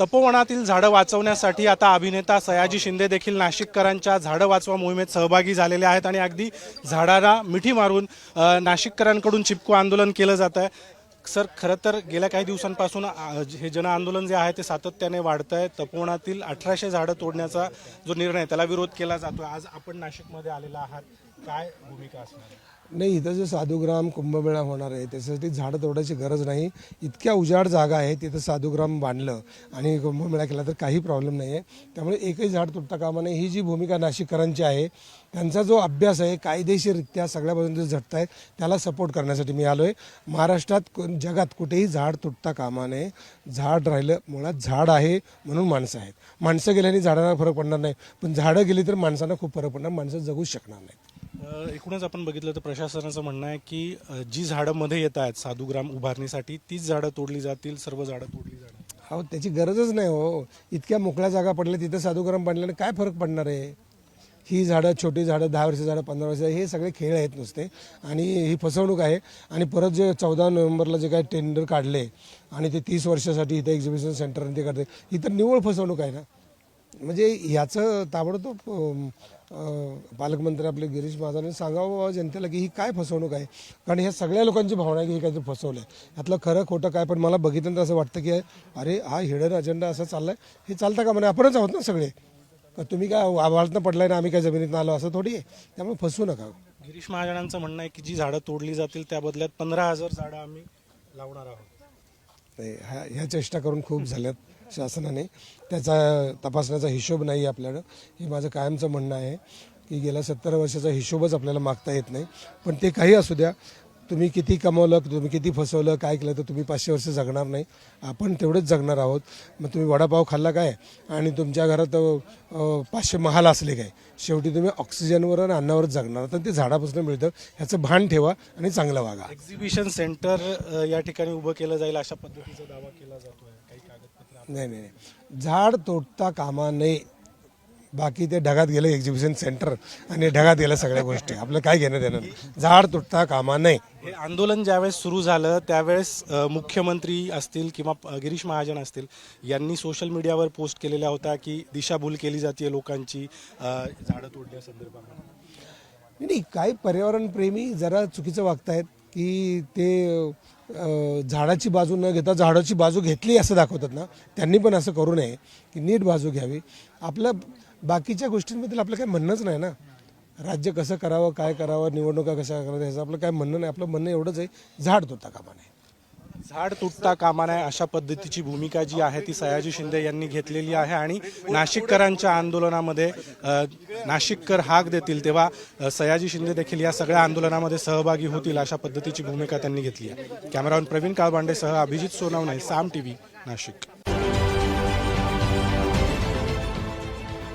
तपोवनातील झाडं वाचवण्यासाठी आता अभिनेता सयाजी शिंदे देखील नाशिककरांच्या झाडं वाचवा मोहिमेत सहभागी झालेले आहेत आणि अगदी झाडाला मिठी मारून नाशिककरांकडून चिपको आंदोलन केलं जात आहे. सर खरं तर गेल्या काही दिवसांपासून हे जन आंदोलन जे आहे ते सातत्याने वाढत आहे. तपोवनातील अठराशे झाडं तोडण्याचा जो निर्णय त्याला विरोध केला जातो आज आपण नाशिकमध्ये आलेला आहात. काय भूमिका असणार? आहे? नाही इथं जे साधुग्राम कुंभमेळा होणार आहे त्याच्यासाठी झाडं तोडायची गरज नाही. इतक्या उजाड जागा आहे तिथं साधुग्राम बांधलं आणि कुंभमेळा केला तर काही प्रॉब्लेम नाही आहे त्यामुळे एकही झाड तुटता कामा नये. ही जी भूमिका नाशिककरांची आहे त्यांचा जो अभ्यास आहे कायदेशीररित्या सगळ्या बाजून झटत आहे त्याला सपोर्ट करण्यासाठी मी आलो आहे महाराष्ट्रात जगात कुठेही झाड तुटता कामा नये. झाड राहिलं मुळात झाड आहे म्हणून माणसं आहेत. माणसं गेल्याने झाडांना फरक पडणार नाही. पण झाडं गेली तर माणसांना खूप फरक पडणार. माणसं जगूच शकणार नाहीत. एकूणच आपण बघितलं तर प्रशासनाचं म्हणणं आहे की जी झाडं मध्ये येत आहेत साधुग्राम उभारणीसाठी तीच झाडं तोडली जातील सर्व झाडं तोडली जाणार. हो त्याची गरजच नाही हो. इतक्या मोकळ्या जागा पडल्या तिथं साधुग्राम बांधल्याने काय फरक पडणार आहे? ही झाडं छोटी झाडं दहा वर्ष झाडं पंधरा वर्ष हे सगळे खेळ आहेत नुसते. आणि ही फसवणूक आहे. आणि परत जे चौदा नोव्हेंबरला जे काय टेंडर काढले आणि ते तीस वर्षासाठी इथं एक्झिबिशन सेंटर ते करते ही तर निव्वळ फसवणूक आहे ना? म्हणजे याचं ताबडतोब पालकमंत्री आपले गिरीश महाजनांनी सांगावं बाबा जनतेला की ही काय फसवणूक आहे? कारण ह्या सगळ्या लोकांची भावना आहे की हे काहीतरी फसवलं आहे यातलं खरं खोटं काय पण मला बघितल्यानंतर असं वाटतं की अरे हा हिडन अजेंडा असा चाललाय. हे चालतं का म्हणजे आपणच आहोत ना सगळे. तुम्ही काय आवाजनं पडलाय ना आम्ही काय जमिनीत आलो असं थोडी आहे. त्यामुळे फसवू नका. गिरीश महाजनांचं म्हणणं आहे की जी झाडं तोडली जातील त्या बदल्यात पंधरा हजार झाडं आम्ही लावणार आहोत. ह्या चेष्टा करून खूप झाल्यात. शासनाने त्याचा तपासण्याचा हिशोब नाही आपल्याकडं. हे माझं कायमचं म्हणणं आहे की गेल्या सत्तर वर्षाचा हिशोबच आपल्याला मागता येत नाही. पण ते काही असू द्या. तुम्ही किती कमवलं तुम्ही किती फसवलं काय केलं तर तुम्ही पाचशे वर्ष जगणार नाही. आपण तेवढेच जगणार आहोत. मग तुम्ही वडापाव खाल्ला काय? आणि तुमच्या घरात पाचशे महाल असले काय? शेवटी तुम्ही ऑक्सिजनवर आणि अन्नावरच जगणार. तर ते झाडापासून मिळतं. ह्याचं भान ठेवा आणि चांगलं वागा. एक्झिबिशन सेंटर या ठिकाणी उभं केलं जाईल अशा पद्धतीचा दावा केला जातोय. काही कागदपत्र नाही नाही नाही. झाड तोडता कामा नये. बाकी ते ढगात गेलं एक्झिबिशन सेंटर आणि ढगात गेल्या सगळ्या गोष्टी. आपलं काय घेणं देणं नाही. झाड तुटता कामा नये. हे आंदोलन ज्यावेळेस सुरू झालं त्यावेळेस अ, मुख्यमंत्री असतील किंवा अ, गिरीश महाजन असतील यांनी सोशल मीडियावर पोस्ट केलेल्या होत्या की दिशाभूल केली जाते लोकांची अ, झाडं तोडण्यासंदर्भात. नाही काही पर्यावरणप्रेमी जरा चुकीचं वागतायत. की ते झाडाची बाजू न घेता झाडाची बाजू घेतली असं दाखवतात ना त्यांनी पण असं करू नये की नीट बाजू घ्यावी. आपलं बाकीच्या गोष्टींबद्दल आपलं काही म्हणणंच नाही ना. राज्य कसं करावं काय करावं निवडणुका कशा कराव्या ह्याचं आपलं काय म्हणणं नाही. आपलं म्हणणं एवढंच आहे झाड तोडता कामा नये. झाड तुटता कामा नये अशा पद्धतीची भूमिका जी आहे ती सयाजी शिंदे यांनी घेतलेली आहे आणि नाशिककरांच्या आंदोलनामध्ये नाशिककर हाक देतील तेव्हा सयाजी शिंदे देखील या सगळ्या आंदोलनामध्ये सहभागी होतील अशा पद्धतीची भूमिका त्यांनी घेतली आहे. कॅमेरामॅन प्रवीण काळबांडेसह अभिजित सोनावणे साम टीव्ही नाशिक.